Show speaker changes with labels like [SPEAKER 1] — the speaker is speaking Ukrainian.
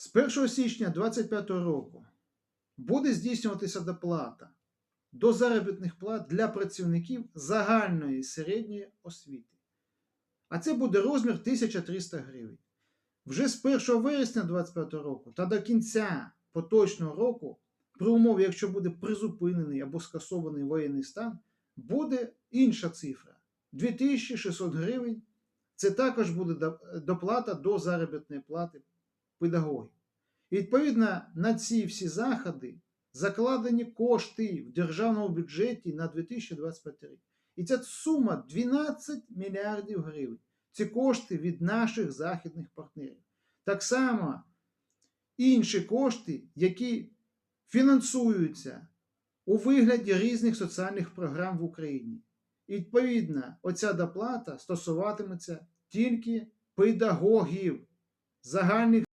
[SPEAKER 1] З 1 січня 2025 року буде здійснюватися доплата до заробітних плат для працівників загальної середньої освіти. А це буде розмір 1300 гривень. Вже з 1 вересня 2025 року та до кінця поточного року, при умові, якщо буде призупинений або скасований воєнний стан, буде інша цифра 2600 гривень. Це також буде доплата до заробітної плати педагогів. Відповідно на ці всі заходи закладені кошти в державному бюджеті на 2025 рік. І ця сума 12 мільярдів гривень. Це кошти від наших західних партнерів. Так само інші кошти, які фінансуються у вигляді різних соціальних програм в Україні. І відповідно, оця доплата стосуватиметься тільки педагогів загальних